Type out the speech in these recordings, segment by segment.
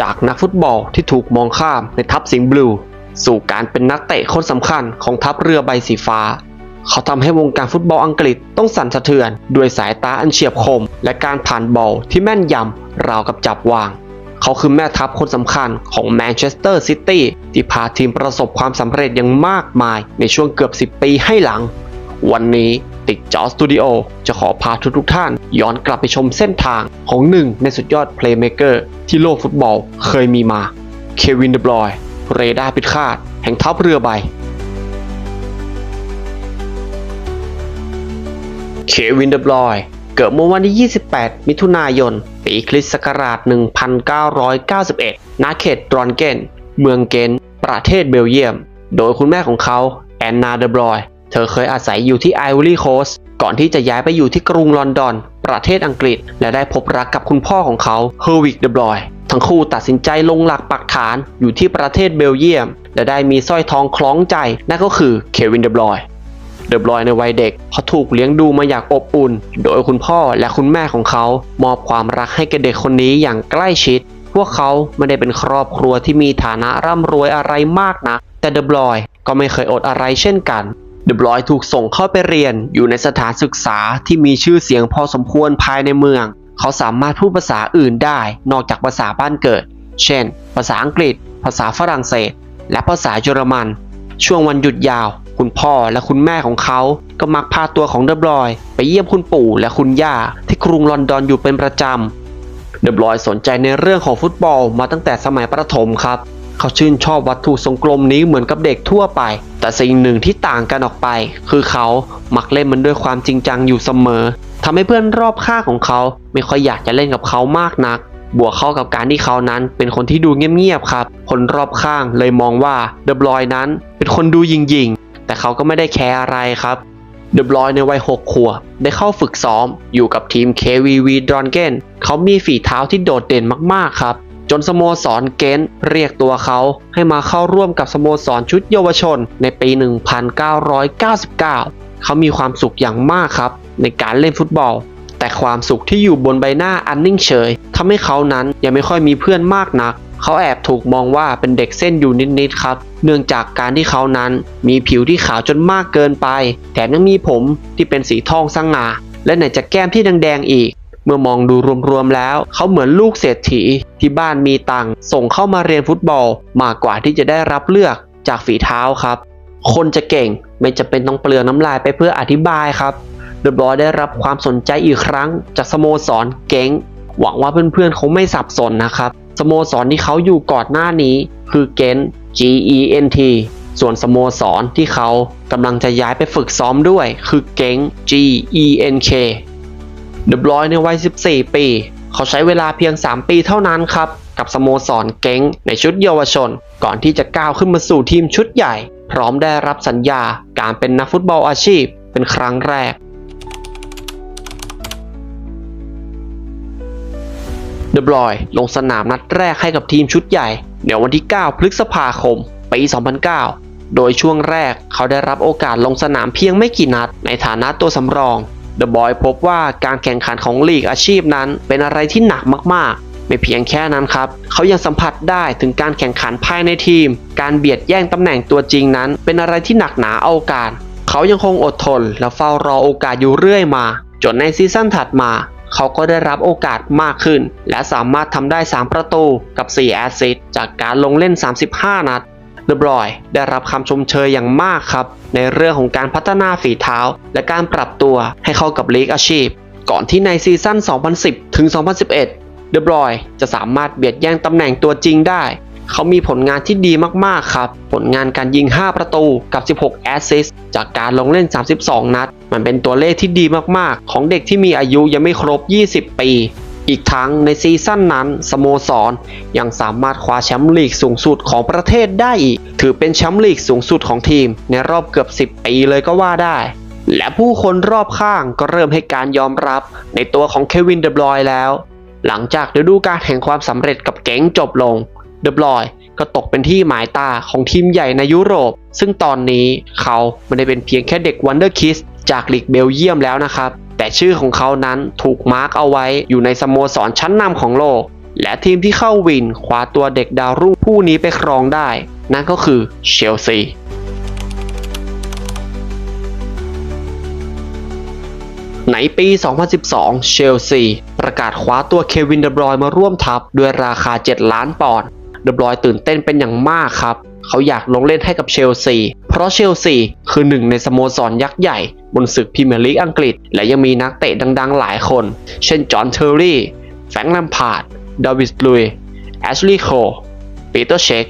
จากนักฟุตบอลที่ถูกมองข้ามในทัพสิงห์บลู สู่การเป็นนักเตะคนสำคัญของทัพเรือใบสีฟ้า เขาทำให้วงการฟุตบอลอังกฤษต้องสั่นสะเทือน ด้วยสายตาอันเฉียบคม และการผ่านบอลที่แม่นยำราวกับจับวาง เขาคือแม่ทัพคนสำคัญของแมนเชสเตอร์ซิตี้ที่พาทีมประสบความสำเร็จอย่างมากมายในช่วงเกือบ 10 ปีให้หลัง วันนี้ ติดจอสตูดิโอจะขอพาทุกทุกท่าน ย้อนกลับไปชมเส้นทางของหนึ่งในสุดยอดเพลย์เมเกอร์ที่โลกฟุตบอลเคยมีมา เควินเดบรอยเรดาร์พิฆาต แห่งทัพเรือใบ เควินเดบรอยเกิดเมื่อวันที่ 28 มิถุนายน ปีคริสต์ศักราช 1991 ณ เขตดรอนเกน เมืองเกน ประเทศเบลเยียม โดยคุณแม่ของเขาแอนนาเดบรอย เธอเคยอาศัยอยู่ที่ไอวอรี่โคสต์ก่อนที่จะย้ายไปอยู่ที่กรุงลอนดอน ประเทศอังกฤษ และได้พบรักกับคุณพ่อของเขาเฮอร์วิกเดบรอยทั้งคู่ตัดสินใจลงหลักปักฐานอยู่ที่ประเทศเบลเยียม และได้มีสร้อยทองคล้องใจ นั่นก็คือเควินเดบรอยเดบรอยในวัยเด็กเขาถูกเลี้ยงดูมาอย่างอบอุ่น โดยคุณพ่อและคุณแม่ของเขามอบความรักให้แกเด็กคนนี้อย่างใกล้ชิด พวกเขาไม่ได้เป็นครอบครัวที่มีฐานะร่ำรวยอะไรมากนักแต่เดบรอยก็ไม่เคยอดอะไรเช่นกัน เดบรอยถูกส่งเข้าไปเรียนอยู่ในสถานศึกษาที่มีชื่อเสียงพอสมควรภายในเมือง เขาสามารถพูดภาษาอื่นได้นอกจากภาษาบ้านเกิด เช่น ภาษาอังกฤษ ภาษาฝรั่งเศส และภาษาเยอรมัน ช่วงวันหยุดยาว คุณพ่อและคุณแม่ของเขา ก็มักพาตัวของเดบรอย ไปเยี่ยมคุณปู่และคุณย่าที่กรุงลอนดอนอยู่เป็นประจำเดบรอยสนใจในเรื่องของฟุตบอลมาตั้งแต่สมัยประถมครับ เขาชื่นชอบวัตถุทรงกลมนี้เหมือนกับเด็กทั่วไป แต่สิ่งหนึ่งที่ต่างกันออกไป คือเขามักเล่นมันด้วยความจริงจังอยู่เสมอทำให้เพื่อนรอบข้างของเขาไม่ค่อยอยากจะเล่นกับเขามากนัก บวกเข้ากับการที่เขานั้นเป็นคนที่ดูเงียบๆครับ คนรอบข้างเลยมองว่าเดบรอยนั้น เป็นคนดูยิงๆ แต่เขาก็ไม่ได้แคร์อะไรครับเดบรอยในวัย 6 ขวบได้เข้าฝึกซ้อมอยู่กับทีม KVV d r o n g e n เขามีฝีเท้าที่โดดเด่นมากๆครับ จนสโมสรเกนเรียกตัวเขาให้มาเข้าร่วมกับสโมสรชุดเยาวชนในปี 1999 เขามีความสุขอย่างมากครับ ในการเล่นฟุตบอล แต่ความสุขที่อยู่บนใบหน้าอันนิ่งเฉยทำให้เขานั้นยังไม่ค่อยมีเพื่อนมากนัก เขาแอบถูกมองว่าเป็นเด็กเส้นอยู่นิดๆครับ เนื่องจากการที่เขานั้นมีผิวที่ขาวจนมากเกินไป แถมยังมีผมที่เป็นสีทองสง่าและไหนจะแก้มที่แดงๆอีกเมื่อมองดูรวมๆแล้ว เขาเหมือนลูกเศรษฐี ที่บ้านมีตังค์ส่งเข้ามาเรียนฟุตบอลมากกว่าที่จะได้รับเลือกจากฝีเท้าครับ คนจะเก่งไม่จะเป็นต้องเปลืองน้ำลายไปเพื่ออธิบายครับเดบรอยได้รับความสนใจอีกครั้ง จากสโมสรเก๋งหวังว่าเพื่อนๆเขาไม่สับสนนะครับสโมสรที่เขาอยู่ก่อนหน้านี้คือเกน G E N T ส่วนสโมสรที่เขากำลังจะย้ายไปฝึกซ้อมด้วย คือเก๋ง G E N K เดบรอยในวัย 14 ปี เขาใช้เวลาเพียง 3 ปีเท่านั้นครับ กับสโมสรเก๋งในชุดเยาวชน ก่อนที่จะก้าวขึ้นมาสู่ทีมชุดใหญ่ พร้อมได้รับสัญญาการเป็นนักฟุตบอลอาชีพ เป็นครั้งแรก เดบรอยลงสนามนัดแรกให้กับทีมชุดใหญ่ในวันที่ 9 พฤษภาคม ปี 2009 โดยช่วงแรกเขาได้รับโอกาสลงสนามเพียงไม่กี่นัด ในฐานะตัวสำรอง เดอะบอยพบว่าการแข่งขันของลีกอาชีพนั้น เป็นอะไรที่หนักมากๆ ไม่เพียงแค่นั้นครับ เขายังสัมผัสได้ถึงการแข่งขันภายในทีม การเบียดแย่งตำแหน่งตัวจริงนั้น เป็นอะไรที่หนักหนาเอาการ เขายังคงอดทน และเฝ้ารอโอกาสอยู่เรื่อยมา จนในซีซั่นถัดมา เขาก็ได้รับโอกาสมากขึ้น และสามารถทำได้ 3 ประตูกับ 4 แอสซิสต์จากการลงเล่น 35 นัด เดบรอยได้รับคำชมเชยอย่างมากครับ ในเรื่องของการพัฒนาฝีเท้า และการปรับตัวให้เข้ากับลีกอาชีพ ก่อนที่ในซีซั่น 2010 ถึง 2011 เดบรอยจะสามารถเบียดแย่งตำแหน่งตัวจริงได้ เขามีผลงานที่ดีมากๆครับ ผลงานการยิง 5 ประตูกับ 16 แอสซิสต์จากการลงเล่น 32 นัด มันเป็นตัวเลขที่ดีมากๆ ของเด็กที่มีอายุยังไม่ครบ 20 ปี อีกทั้งในซีซั่นนั้น สโมสรยังสามารถคว้าแชมป์ลีกสูงสุดของประเทศได้อีก ถือเป็นแชมป์ลีกสูงสุดของทีม ในรอบเกือบ 10 ปีเลยก็ว่าได้ และผู้คนรอบข้างก็เริ่มให้การยอมรับในตัวของเควินเดบรอยแล้ว หลังจากฤดูกาลแห่งความสำเร็จกับเก๋งจบลง เดบรอยก็ตกเป็นที่หมายตาของทีมใหญ่ในยุโรป ซึ่งตอนนี้เขาไม่ได้เป็นเพียงแค่เด็กวันเดอร์คิสจากลีกเบลเยียมแล้วนะครับ แต่ชื่อของเขานั้นถูกมาร์กเอาไว้อยู่ในสโมสรชั้นนำของโลก และทีมที่เข้าวินคว้าตัวเด็กดาวรุ่งผู้นี้ไปครองได้ นั่นก็คือเชลซีในปี 2012 เชลซี ประกาศคว้าตัวเควินเดบรอยมาร่วมทัพ ด้วยราคา 7 ล้านปอนด์ เดบรอยตื่นเต้นเป็นอย่างมากครับ เขาอยากลงเล่นให้กับเชลซี เพราะเชลซีคือหนึ่งในสโมสรยักษ์ใหญ่ บนศึกพรีเมียร์ลีกอังกฤษ และยังมีนักเตะดังๆ หลายคน เช่นจอห์นเทอร์รี่ แฟรงค์แลมพาร์ดดาวิสลุย แอชลีย์โคปีเตอร์เชค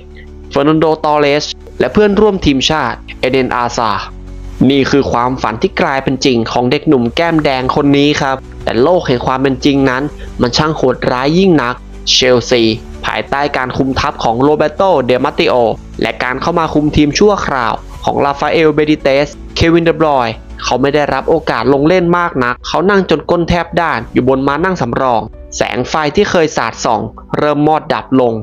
เฟอร์นันโด ตอเรส และเพื่อนร่วมทีมชาติ เอเดน อาซา นี่คือความฝันที่กลายเป็นจริงของเด็กหนุ่มแก้มแดงคนนี้ครับ แต่โลกแห่งความเป็นจริงนั้น มันช่างโหดร้ายยิ่งนัก เชลซี ภายใต้การคุมทัพของโรเบโตเดมาติโอ และการเข้ามาคุมทีมชั่วคราวของลาฟาเอลเบดิเตส เควินเดบรอยเขาไม่ได้รับโอกาสลงเล่นมากนัก เขานั่งจนก้นแทบด้านอยู่บนม้านั่งสำรอง แสงไฟที่เคยสาดส่อง เริ่มมอดดับลง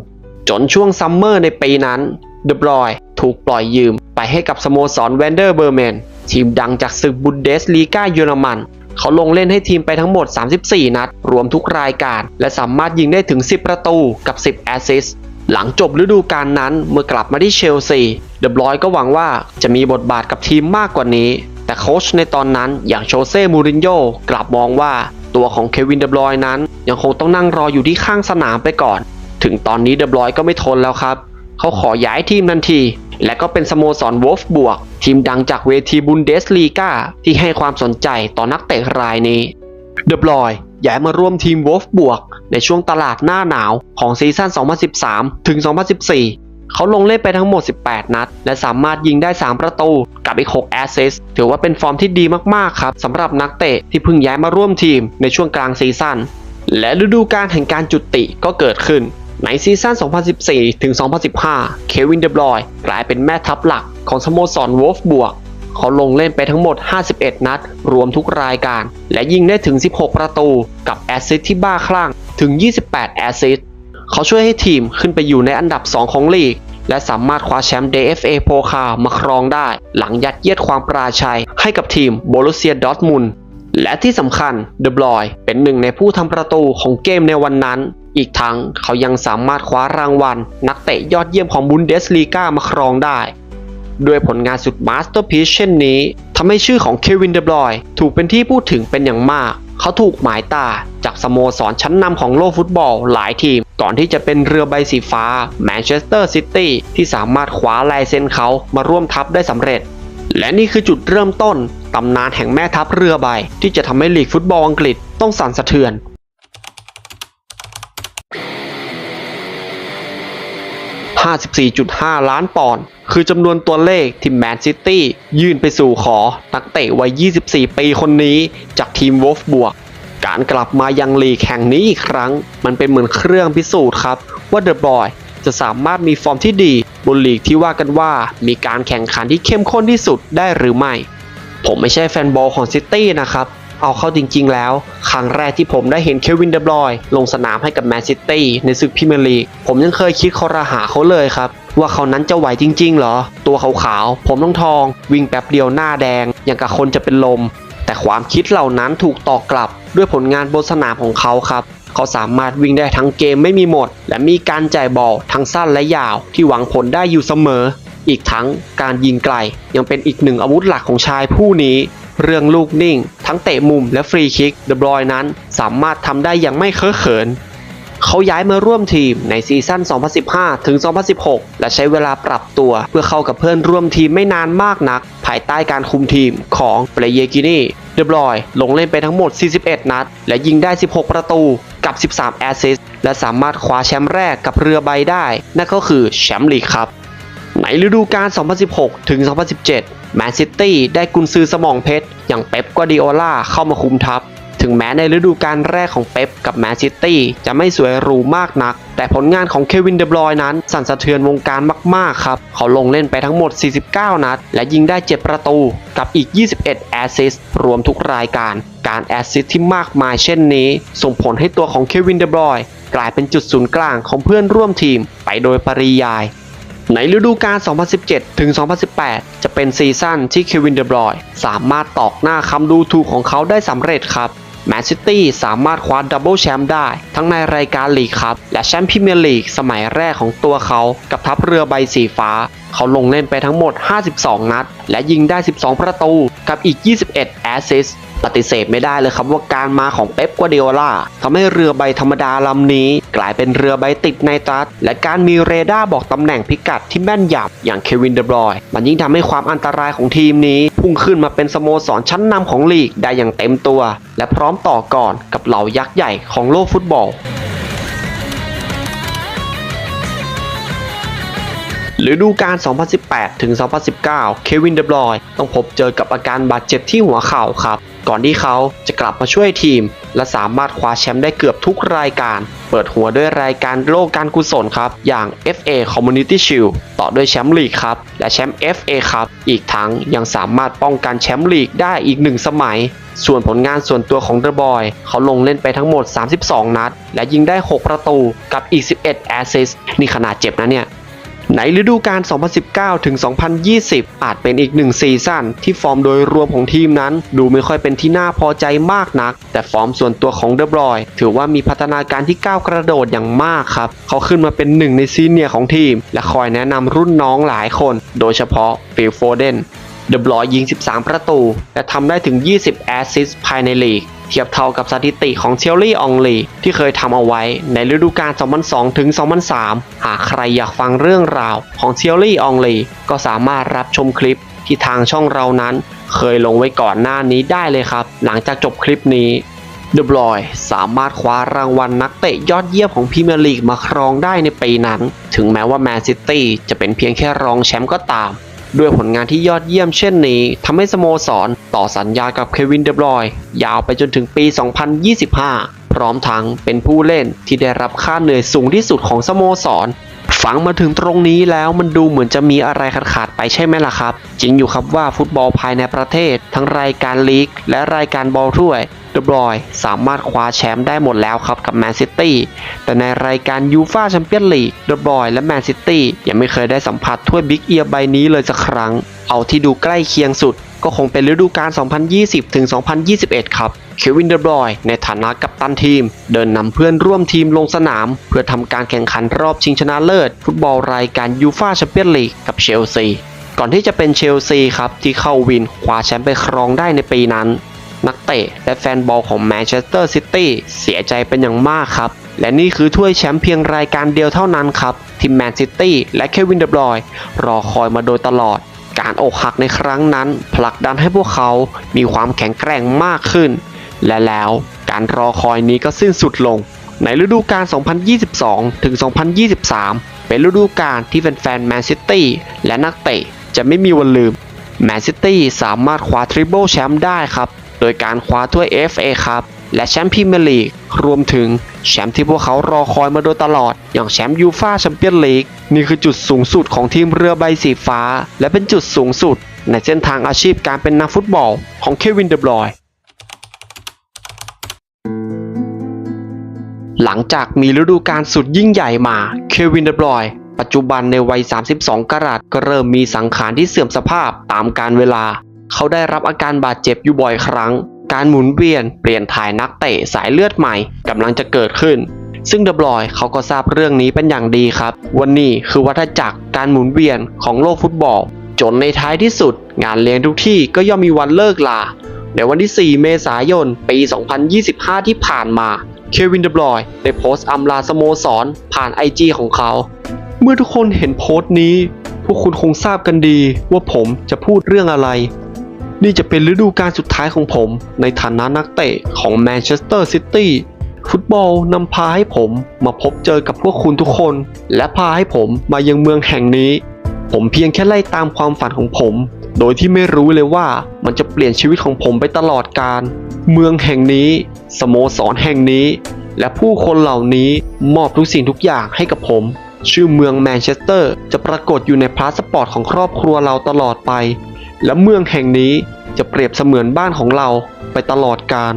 จนช่วงซัมเมอร์ในปีนั้นเดบรอยถูกปล่อยยืมไปให้กับสโมสรแวนเดอร์เบอร์แมนทีมดังจากศึกบุนเดสลีกาเยอรมัน เขาลงเล่นให้ทีมไปทั้งหมด 34 นัด รวมทุกรายการ และสามารถยิงได้ถึง 10 ประตูกับ 10 แอสซิสต์หลังจบฤดูกาลนั้นเมื่อกลับมาที่เชลซีเดบรอยก็หวังว่าจะมีบทบาทกับทีมมากกว่านี้ แต่โค้ชในตอนนั้นอย่างโชเซ่มูรินโญ่กลับมองว่าตัวของเควินเดบรอยนั้น ยังคงต้องนั่งรออยู่ที่ข้างสนามไปก่อน ถึงตอนนี้เดบรอยก็ไม่ทนแล้วครับ เขาขอย้ายทีมทันที และก็เป็นสโมสรวอลฟบวก ทีมดังจากเวทีบุนเดสลีกาที่ให้ความสนใจต่อนักเตะรายนี้เดบรอยย้ายมาร่วมทีมวอลฟบวก ในช่วงตลาดหน้าหนาวของซีซั่น 2013 ถึง 2014 เขาลงเล่นไปทั้งหมด 18 นัด และสามารถยิงได้ 3 ประตู กับอีก 6 แอสซิสถือว่าเป็นฟอร์มที่ดีมาก ๆ ครับสำหรับนักเตะที่เพิ่งย้ายมาร่วมทีมในช่วงกลางซีซั่นและฤดูกาลแห่งการจุติก็เกิดขึ้น ในซีซั่น 2014 ถึง 2015 เควินเดบรอย์กลายเป็นแม่ทัพหลักของสโมสรวอลฟบวก เขาลงเล่นไปทั้งหมด 51 นัด รวมทุกรายการ และยิงได้ถึง 16 ประตูกับแอสซิสที่บ้าคลั่งถึง 28 แอสซิสเขาช่วยให้ทีมขึ้นไปอยู่ในอันดับ 2 ของลีก และสามารถคว้าแชมป์ DFA โพคามาครองได้ หลังยัดเยียดความปราชัย ให้กับทีมโบรุเซียดอร์ทมุนและที่สำคัญเดบรอย์เป็นหนึ่งในผู้ทำประตูของเกมในวันนั้น อีกทั้งเขายังสามารถคว้ารางวัล นักเตะยอดเยี่ยมของบุนเดสลีกามาครองได้ ด้วยผลงานสุดมาสเตอร์พีชเช่นนี้ทำให้ชื่อของเควินเดบรอยถูกเป็นที่พูดถึงเป็นอย่างมาก เขาถูกหมายตาจากสโมสรชั้นนำของโลกฟุตบอลหลายทีม ก่อนที่จะเป็นเรือใบสีฟ้าแมนเชสเตอร์ซิตี้ที่สามารถคว้าลายเซ็นเขามาร่วมทัพได้สำเร็จ และนี่คือจุดเริ่มต้นตำนานแห่งแม่ทัพเรือใบที่จะทำให้ลีกฟุตบอลอังกฤษต้องสั่นสะเทือน 54.5 ล้านปอนด์คือจำนวนตัวเลขที่แมนซิตี้ยื่นไปสู่ขอนักเตะวัย 24 ปีคนนี้จากทีมวอลฟบวก การกลับมายังลีกแห่งนี้อีกครั้ง มันเป็นเหมือนเครื่องพิสูจน์ครับว่าเดอะบอยจะสามารถมีฟอร์มที่ดีบนลีกที่ว่ากันว่ามีการแข่งขันที่เข้มข้นที่สุดได้หรือไม่ ผมไม่ใช่แฟนบอลของซิตี้นะครับ เอาเข้าจริง ๆ แล้ว ครั้งแรกที่ผมได้เห็นเควินเดบรอยน์ลงสนามให้กับแมนซิตี้ในศึกพรีเมียร์ลีกผมยังเคยคิดคอรหาเขาเลยครับ ว่าเขานั้นจะไหวจริง ๆ เหรอ ตัวขาวๆผมต้องทอง วิ่งแป๊บเดียวหน้าแดง อย่างกับคนจะเป็นลม แต่ความคิดเหล่านั้นถูกตอกกลับ ด้วยผลงานบนสนามของเขาครับเขาสามารถวิ่งได้ทั้งเกมไม่มีหมด และมีการจ่ายบอลทั้งสั้นและยาวที่หวังผลได้อยู่เสมอ อีกทั้งการยิงไกลยังเป็นอีกหนึ่งอาวุธหลักของชายผู้นี้ เรื่องลูกนิ่ง ทั้งเตะมุมและฟรีคิกเดบรอยนั้นสามารถทำได้อย่างไม่เคอะเขิน เขาย้ายมาร่วมทีมในซีซั่น 2015 ถึง 2016 และใช้เวลาปรับตัวเพื่อเข้ากับเพื่อนร่วมทีมไม่นานมากนัก ภายใต้การคุมทีมของเปรเยกินีเดบรอยลงเล่นไปทั้งหมด 41 นัด และยิงได้ 16 ประตูกับ 13 แอสซิสต์และสามารถคว้าแชมป์แรกกับเรือใบได้ นั่นก็คือแชมป์ลีกครับ ในฤดูกาล 2016 ถึง 2017 แมนซิตี้ได้กุนซือสมองเพชร อย่างเป๊ปกวาดิโอลาเข้ามาคุมทัพ ถึงแม้ในฤดูกาลแรกของเป๊ปกับแมนซิตี้จะไม่สวยหรูมากนัก แต่ผลงานของเควินเดบรอยนั้น สั่นสะเทือนวงการมาก ๆ ครับ เขาลงเล่นไปทั้งหมด 49 นัด และยิงได้ 7 ประตู กับอีก 21 แอสซิสต์รวมทุกรายการ การแอสซิสต์ที่มากมายเช่นนี้ ส่งผลให้ตัวของเควินเดบรอย์กลายเป็นจุดศูนย์กลางของเพื่อนร่วมทีมไปโดยปริยาย ในฤดูกาล 2017 ถึง 2018 จะเป็นซีซั่นที่เควินเดบรอยน์สามารถตอกหน้าคำดูถูกของเขาได้สำเร็จครับแมนซิตี้สามารถคว้าดับเบิลแชมป์ได้ ทั้งในรายการลีกครับ และแชมป์พรีเมียร์ลีกสมัยแรกของตัวเขา กับทัพเรือใบสีฟ้า เขาลงเล่นไปทั้งหมด 52 นัด และยิงได้ 12 ประตู กับอีก 21 แอสซิสต์ ปฏิเสธไม่ได้เลยครับว่าการมาของเป๊ปกัวเดโอล่าทำให้เรือใบธรรมดาลำนี้ กลายเป็นเรือใบติดไนตรัสและการมีเรดาร์บอกตำแหน่งพิกัดที่แม่นยำอย่างเควินเดบรอยมันยิ่งทำให้ความอันตรายของทีมนี้ พุ่งขึ้นมาเป็นสโมสรชั้นนำของลีกได้อย่างเต็มตัว และพร้อมต่อก่อนกับเหล่ายักษ์ใหญ่ของโลกฟุตบอลฤดูกาล 2018 ถึง 2019 เควินเดบรอยต้องพบเจอกับอาการบาดเจ็บที่หัวเข่าครับ ก่อนที่เขาจะกลับมาช่วยทีม และสามารถคว้าแชมป์ได้เกือบทุกรายการ เปิดหัวด้วยรายการโลกการกุศลครับ อย่าง FA Community Shield ต่อด้วยแชมป์ลีกครับ และแชมป์ FA ครับอีกทั้งยังสามารถป้องกันแชมป์ลีกได้อีกหนึ่งสมัย ส่วนผลงานส่วนตัวของเดอะบอยเขาลงเล่นไปทั้งหมด 32 นัด และยิงได้ 6 ประตูกับอีก 11 แอสซิสต์นี่ขนาดเจ็บนะเนี่ย ในฤดูกาล 2019 ถึง 2020 อาจเป็นอีกหนึ่งซีซั่นที่ฟอร์มโดยรวมของทีมนั้น ดูไม่ค่อยเป็นที่น่าพอใจมากนัก แต่ฟอร์มส่วนตัวของเดบรอย ถือว่ามีพัฒนาการที่ก้าวกระโดดอย่างมากครับ เขาขึ้นมาเป็นหนึ่งในซีเนียร์ของทีม และคอยแนะนำรุ่นน้องหลายคน โดยเฉพาะฟิลโฟเดน เดบรอยยิง 13 ประตู และทำได้ถึง 20 แอสซิสต์ภายในลีก เทียบเท่ากับสถิติของเชลลี่องลี ที่เคยทำเอาไว้ในฤดูกาล 2002 ถึง 2003 หากใครอยากฟังเรื่องราวของเชลลี่องลี ก็สามารถรับชมคลิปที่ทางช่องเรานั้น เคยลงไว้ก่อนหน้านี้ได้เลยครับ หลังจากจบคลิปนี้เดบรอยสามารถคว้ารางวัลนักเตะยอดเยี่ยมของพรีเมียร์ลีกมาครองได้ในปีนั้น ถึงแม้ว่าแมนซิตี้จะเป็นเพียงแค่รองแชมป์ก็ตาม ด้วยผลงานที่ยอดเยี่ยมเช่นนี้ทำให้สโมสรต่อสัญญากับเควินเดบรอย์ยาวไปจนถึงปี 2025 พร้อมทั้งเป็นผู้เล่นที่ได้รับค่าเหนื่อยสูงที่สุดของสโมสรฟังมาถึงตรงนี้แล้วมันดูเหมือนจะมีอะไรขาดๆไปใช่ไหมล่ะครับ จริงอยู่ครับว่าฟุตบอลภายในประเทศ ทั้งรายการลีกและรายการบอลถ้วย เดบรอยสามารถคว้าแชมป์ได้หมดแล้วครับกับแมนซิตี้แต่ในรายการยูฟาแชมเปี้ยนลีกเดบรอยและแมนซิตี้ยังไม่เคยได้สัมผัสถ้วยบิ๊กเอียร์ใบนี้เลยสักครั้ง เอาที่ดูใกล้เคียงสุดก็คงเป็นฤดูกาล 2020 ถึง 2021 ครับ เควินเดบรอยในฐานะกัปตันทีม เดินนำเพื่อนร่วมทีมลงสนาม เพื่อทำการแข่งขันรอบชิงชนะเลิศ ฟุตบอลรายการยูฟาแชมเปี้ยนลีกกับเชลซี ก่อนที่จะเป็นเชลซีครับที่เข้าวินคว้าแชมป์ไปครองได้ในปีนั้น นักเตะและแฟนบอลของแมนเชสเตอร์ซิตี้เสียใจเป็นอย่างมากครับ และนี่คือถ้วยแชมป์เพียงรายการเดียวเท่านั้นครับ ที่แมนซิตี้และเควินเดบรอยรอคอยมาโดยตลอด การอกหักในครั้งนั้นผลักดันให้พวกเขามีความแข็งแกร่งมากขึ้น และแล้วการรอคอยนี้ก็สิ้นสุดลง ในฤดูกาล 2022 ถึง 2023 เป็นฤดูกาลที่แฟนๆแมนซิตี้และนักเตะจะไม่มีวันลืมแมนซิตี้สามารถคว้าทริปเปิลแชมป์ได้ครับ โดยการคว้าถ้วย FA ครับและแชมป์พรีเมียร์ลีก รวมถึงแชมป์ที่พวกเขารอคอยมาโดยตลอด อย่างแชมป์ยูฟาแชมเปี้ยนลีก นี่คือจุดสูงสุดของทีมเรือใบสีฟ้า และเป็นจุดสูงสุด ในเส้นทางอาชีพการเป็นนักฟุตบอลของเควินเดบรอย หลังจากมีฤดูกาลสุดยิ่งใหญ่มา เควินเดบรอยปัจจุบันในวัย 32 กรัตก็เริ่มมีสังขารที่เสื่อมสภาพตามกาลเวลา เขาได้รับอาการบาดเจ็บอยู่บ่อยครั้ง การหมุนเวียนเปลี่ยนถ่ายนักเตะสายเลือดใหม่กำลังจะเกิดขึ้น ซึ่งเดบรอยเขาก็ทราบเรื่องนี้เป็นอย่างดีครับ วันนี้คือวัฏจักรการหมุนเวียนของโลกฟุตบอล จนในท้ายที่สุด งานเลี้ยงทุกที่ก็ย่อมมีวันเลิกลา ในวันที่ 4 เมษายน ปี 2025 ที่ผ่านมา เควินเดบรอยได้โพสต์อำลาสโมสรผ่านไอจีของเขา เมื่อทุกคนเห็นโพสต์นี้พวกคุณคงทราบกันดีว่าผมจะพูดเรื่องอะไร นี่จะเป็นฤดูกาลสุดท้ายของผม ในฐานะนักเตะของแมนเชสเตอร์ซิตี้ฟุตบอลนำพาให้ผมมาพบเจอกับพวกคุณทุกคน และพาให้ผมมายังเมืองแห่งนี้ ผมเพียงแค่ไล่ตามความฝันของผม โดยที่ไม่รู้เลยว่ามันจะเปลี่ยนชีวิตของผมไปตลอดกาลเมืองแห่งนี้ สโมสรแห่งนี้ และผู้คนเหล่านี้มอบทุกสิ่งทุกอย่างให้กับผม ชื่อเมืองแมนเชสเตอร์จะปรากฏอยู่ในพาสปอร์ตของครอบครัวเราตลอดไป และเมืองแห่งนี้จะเปรียบเสมือนบ้านของเราไปตลอดกาล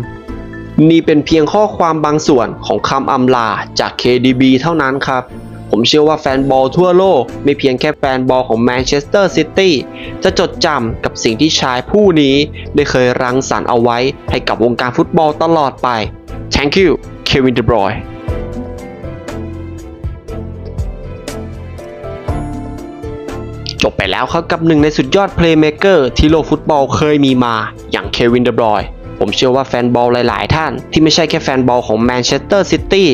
นี่เป็นเพียงข้อความบางส่วนของคำอำลาจาก KDB เท่านั้นครับ ผมเชื่อว่าแฟนบอลทั่วโลก ไม่เพียงแค่แฟนบอลของแมนเชสเตอร์ซิตี้จะจดจำกับสิ่งที่ชายผู้นี้ได้เคยรังสรรค์เอาไว้ให้กับวงการฟุตบอลตลอดไป Thank you Kevin De Bruyne ไปแล้วครับกับหนึ่งในสุดยอดเพลย์เม k เกอร์ที่โลกฟุตบอลเคยมีมาอย่างเควินเดบรอยผมเชื่อว่าแฟนบอลหลาย ๆ ท่านที่ไม่ใช่แค่แฟนบอลของแมนเชสเตอร์ซิตี้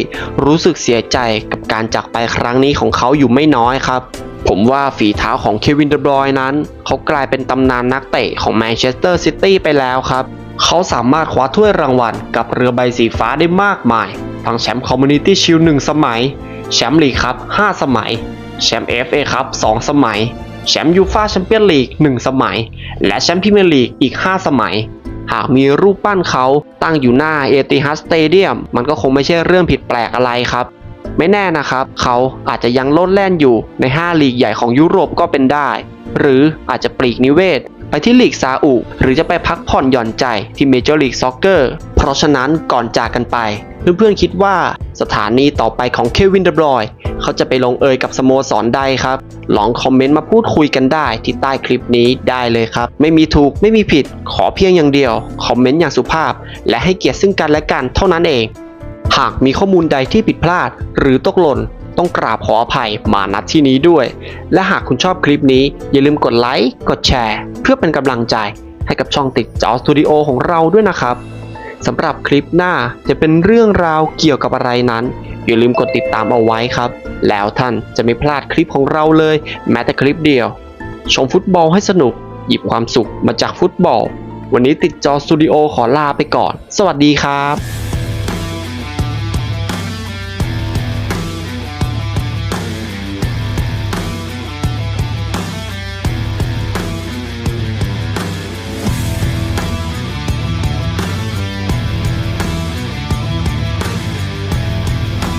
รู้สึกเสียใจกับการจากไปครั้งนี้ของเขาอยู่ไม่น้อยครับ ผมว่าฝีเท้าของเควินเดบรอยนั้น เขากลายเป็นตำนานนักเตะของแมนเชสเตอร์ซิตี้ไปแล้วครับ เขาสามารถคว้าถ้วยรางวัลกับเรือใบสีฟ้าได้มากมาย ทั้งแชมป์คอมมูนิตี้ชิลหนึ่งสมัย แชมป์ลีกครับ 5 สมัย แชมป์ FA ครับ 2 สมัย แชมป์ยูฟาแชมเปี้ยนลีก 1 สมัย และแชมป์พรีเมียร์ลีกอีก 5 สมัย หากมีรูปปั้นเขาตั้งอยู่หน้าเอติฮัสสเตเดียมมันก็คงไม่ใช่เรื่องผิดแปลกอะไรครับ ไม่แน่นะครับ เขาอาจจะยังโลดแล่นอยู่ใน 5 ลีกใหญ่ของยุโรปก็เป็นได้ หรืออาจจะปลีกนิเวศ ไปที่ลีกซาอุหรือจะไปพักผ่อนหย่อนใจที่เมเจอร์ลีกซ็อกเกอร์เพราะฉะนั้นก่อนจากกันไป เพื่อนๆคิดว่าสถานีต่อไปของเควินเดบรอยเขาจะไปลงเอยกับสโมสรใดครับ ลองคอมเมนต์มาพูดคุยกันได้ที่ใต้คลิปนี้ได้เลยครับ ไม่มีถูกไม่มีผิดขอเพียงอย่างเดียว คอมเมนต์อย่างสุภาพ และให้เกียรติซึ่งกันและกันเท่านั้นเอง หากมีข้อมูลใดที่ผิดพลาดหรือตกหล่น ต้องกราบขออภัยมาณที่นี้ด้วย และหากคุณชอบคลิปนี้ อย่าลืมกดไลค์กดแชร์ เพื่อเป็นกำลังใจให้กับช่องติดจอสตูดิโอของเราด้วยนะครับสำหรับคลิปหน้าจะเป็นเรื่องราวเกี่ยวกับอะไรนั้น อย่าลืมกดติดตามเอาไว้ครับ แล้วท่านจะไม่พลาดคลิปของเราเลย แม้แต่คลิปเดียว ชมฟุตบอลให้สนุก หยิบความสุขมาจากฟุตบอล วันนี้ติดจอสตูดิโอขอลาไปก่อน สวัสดีครับ